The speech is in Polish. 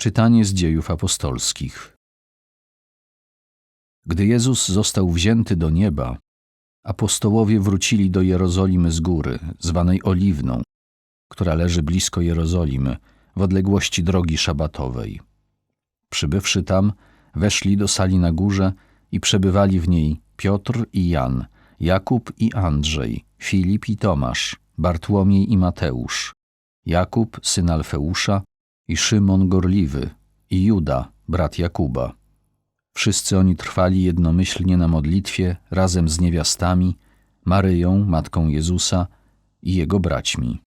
Czytanie z dziejów apostolskich. Gdy Jezus został wzięty do nieba, apostołowie wrócili do Jerozolimy z góry, zwanej Oliwną, która leży blisko Jerozolimy, w odległości drogi szabatowej. Przybywszy tam, weszli do sali na górze i przebywali w niej Piotr i Jan, Jakub i Andrzej, Filip i Tomasz, Bartłomiej i Mateusz, Jakub, syn Alfeusza, i Szymon Gorliwy, i Juda, brat Jakuba. Wszyscy oni trwali jednomyślnie na modlitwie razem z niewiastami, Maryją, matką Jezusa i jego braćmi.